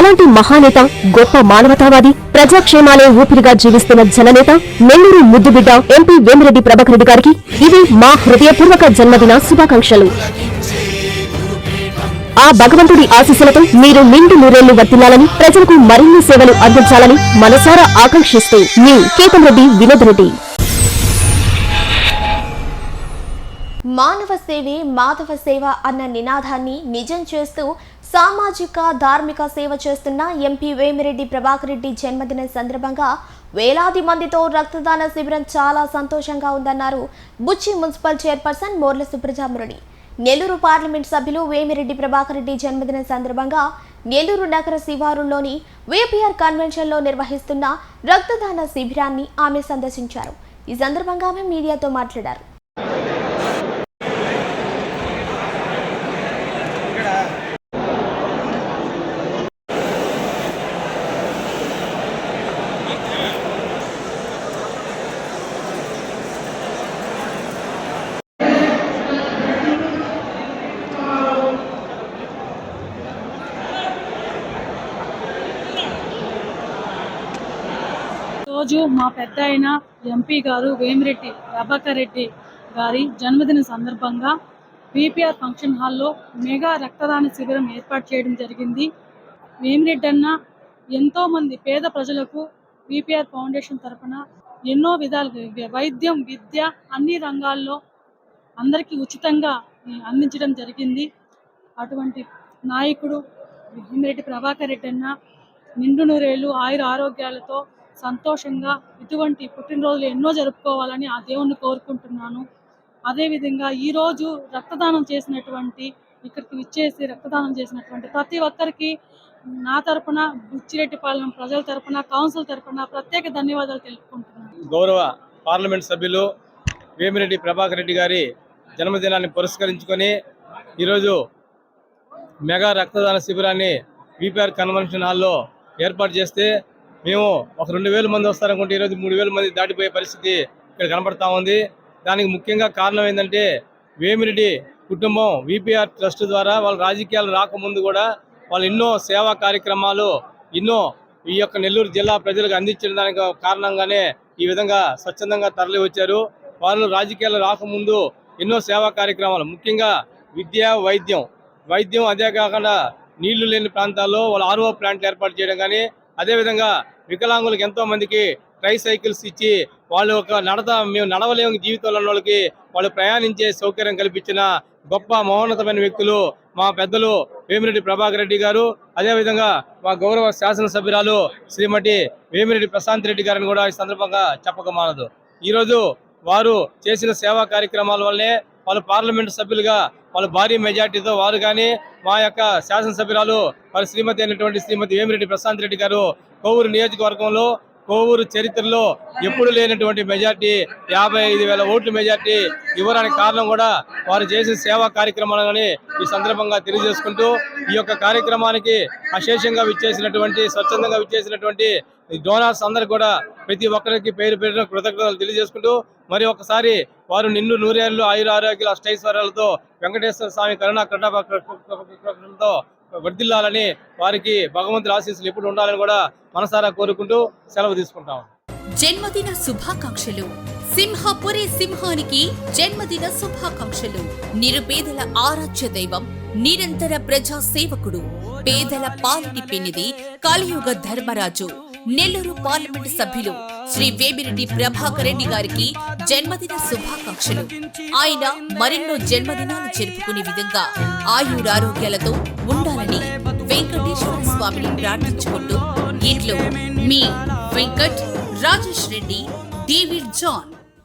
అలాంటి మహానేత గొప్ప మానవతావాది ప్రజాక్షేమాలే ఊపిరిగా జీవిస్తున్న జననేత నెల్లూరు ముద్దుబిడ్డ ఎంపీ వేమిరెడ్డి ప్రభాకర్ రెడ్డి గారికి ఇవి మా హృదయపూర్వక జన్మదిన శుభాకాంక్షలు. ఆ భగవంతుడి ఆశీస్సులతో మీరు నిండు నూరేళ్ళు వర్తిల్లాలని ప్రజలకు మరిన్ని సేవలు అందించాలని మనసారా ఆకాంక్షిస్తూ మీ కేతంరెడ్డి వినోద్ రెడ్డి. మానవ సేవే మాధవ సేవ అన్న నినాదాన్ని నిజం చేస్తూ సామాజిక ధార్మిక సేవ చేస్తున్న ఎంపీ వేమిరెడ్డి ప్రభాకర్ రెడ్డి జన్మదిన సందర్భంగా వేలాది మందితో రక్తదాన శిబిరం చాలా సంతోషంగా ఉందన్నారు. Buchi municipal chairperson Morla Subrajamurali Nellore parliament సభ్యులు వేమిరెడ్డి ప్రభాకర్ రెడ్డి జన్మదిన సందర్భంగా నెల్లూరు నగర శివారులోని వేపీఆర్ కన్వెన్షన్లో నిర్వహిస్తున్న రక్తదాన శిబిరాన్ని ఆమె సందర్శించారు. ఈ సందర్భంగా ఆమె మీడియాతో మాట్లాడారు. రోజు మా పెద్ద అయిన ఎంపీ గారు వేమిరెడ్డి ప్రభాకర్ రెడ్డి గారి జన్మదిన సందర్భంగా బీపీఆర్ ఫంక్షన్ హాల్లో మెగా రక్తదాన శిబిరం ఏర్పాటు చేయడం జరిగింది. వేమిరెడ్డి అన్న ఎంతోమంది పేద ప్రజలకు బీపీఆర్ ఫౌండేషన్ తరఫున ఎన్నో విధాలుగా వైద్యం విద్య అన్ని రంగాల్లో అందరికీ ఉచితంగా అందించడం జరిగింది. అటువంటి నాయకుడు వేమిరెడ్డి ప్రభాకర్ రెడ్డి అన్న నిండు నూరేళ్ళు ఆయుర ఆరోగ్యాలతో సంతోషంగా ఇటువంటి పుట్టినరోజులు ఎన్నో జరుపుకోవాలని ఆ దేవుణ్ణి కోరుకుంటున్నాను. అదేవిధంగా ఈరోజు రక్తదానం చేసినటువంటి ఇక్కడికి విచ్చేసి రక్తదానం చేసినటువంటి ప్రతి ఒక్కరికి నా తరపున బుచ్చిరెడ్డిపాలెం ప్రజల తరపున కౌన్సిల్ తరపున ప్రత్యేక ధన్యవాదాలు తెలుపుకుంటున్నాను. గౌరవ పార్లమెంట్ సభ్యులు వేమిరెడ్డి ప్రభాకర్ రెడ్డి గారి జన్మదినాన్ని పురస్కరించుకొని ఈరోజు మెగా రక్తదాన శిబిరాన్ని విపిఆర్ కన్వెన్షన్ హాల్లో ఏర్పాటు చేస్తే మేము ఒక రెండు వేల మంది వస్తారనుకుంటే ఈరోజు మూడు వేల మంది దాటిపోయే పరిస్థితి ఇక్కడ కనబడతా ఉంది. దానికి ముఖ్యంగా కారణం ఏంటంటే వేమిరెడ్డి కుటుంబం విపిఆర్ ట్రస్ట్ ద్వారా వాళ్ళ రాజకీయాలు రాకముందు కూడా వాళ్ళు ఎన్నో సేవా కార్యక్రమాలు ఎన్నో ఈ యొక్క నెల్లూరు జిల్లా ప్రజలకు అందించడం దానికి కారణంగానే ఈ విధంగా స్వచ్ఛందంగా తరలి వచ్చారు వాళ్ళు రాజకీయాలు రాకముందు ఎన్నో సేవా కార్యక్రమాలు ముఖ్యంగా విద్య వైద్యం. వైద్యం అదే కాకుండా నీళ్ళు లేని ప్రాంతాల్లో వాళ్ళు ఆర్ఓ ప్లాంట్లు ఏర్పాటు చేయడం కానీ అదేవిధంగా వికలాంగులకు ఎంతో మందికి ట్రై సైకిల్స్ ఇచ్చి వాళ్ళు ఒక నడత మేము నడవలేము జీవితంలో వాళ్ళకి వాళ్ళు ప్రయాణించే సౌకర్యం కల్పించిన గొప్ప మహోన్నతమైన వ్యక్తులు మా పెద్దలు వేమిరెడ్డి ప్రభాకర్ రెడ్డి గారు. అదేవిధంగా మా గౌరవ శాసనసభ్యురాలు శ్రీమతి వేమిరెడ్డి ప్రశాంత్ రెడ్డి గారిని కూడా ఈ సందర్భంగా చెప్పక మానదు ఈరోజు వారు చేసిన సేవా కార్యక్రమాల వల్లే వాళ్ళు పార్లమెంట్ సభ్యులుగా వాళ్ళ భారీ మెజార్టీతో వారు కానీ మా యొక్క శాసనసభ్యురాలు వారి శ్రీమతి అయినటువంటి శ్రీమతి వేమిరెడ్డి ప్రశాంత్ రెడ్డి గారు కోవూరు నియోజకవర్గంలో కోవూరు చరిత్రలో ఎప్పుడు లేనటువంటి మెజార్టీ యాభై ఐదు వేల ఓట్ల మెజార్టీ ఇవ్వడానికి కారణం కూడా వారు చేసిన సేవా కార్యక్రమాలని ఈ సందర్భంగా తెలియజేసుకుంటూ ఈ యొక్క కార్యక్రమానికి అశేషంగా విచ్చేసినటువంటి స్వచ్ఛందంగా విచ్చేసినటువంటి డోనార్స్ అందరు కూడా ప్రతి ఒక్కరికి పేరు పేరున కృతజ్ఞతలు తెలియజేసుకుంటూ మరి ఒకసారి వారు నిన్ను నూరేళ్ళు ఆయుర ఆరోగ్యాలు అష్టైశ్వర్యాలతో వెంకటేశ్వర స్వామి కరుణా కృష్ణతో వర్ధిల్లాలని వారికి భగవంతుడి ఆశీస్సులు ఎప్పుడు ఉండాలని కూడా మనసారా కోరుకుంటూ సెలవు తీసుకుంటాం. జన్మదిన శుభాకాంక్షలు. సింహపురి సింహానికి జన్మదిన శుభాకాంక్షలు. నిరుపేదల ఆరాధ్య దైవం నిరంతర ప్రజా సేవకుడు పేదల పాలిటి పెన్నిది కలియుగ ధర్మరాజు. నెల్లూరు పార్లమెంటు సభ్యులు శ్రీ వేమిరెడ్డి ప్రభాకర్ రెడ్డి గారికి జన్మదిన శుభాకాంక్షలు. ఆయన మరెన్నో జన్మదినాలు జరుపుకునే విధంగా ఆయురారోగ్యాలతో ఉండాలని వెంకటేశ్వర స్వామిని ప్రార్థించుకుంటూ ఇంట్లో మీ వెంకట్ రాజేష్ రెడ్డి డేవిడ్ జాన్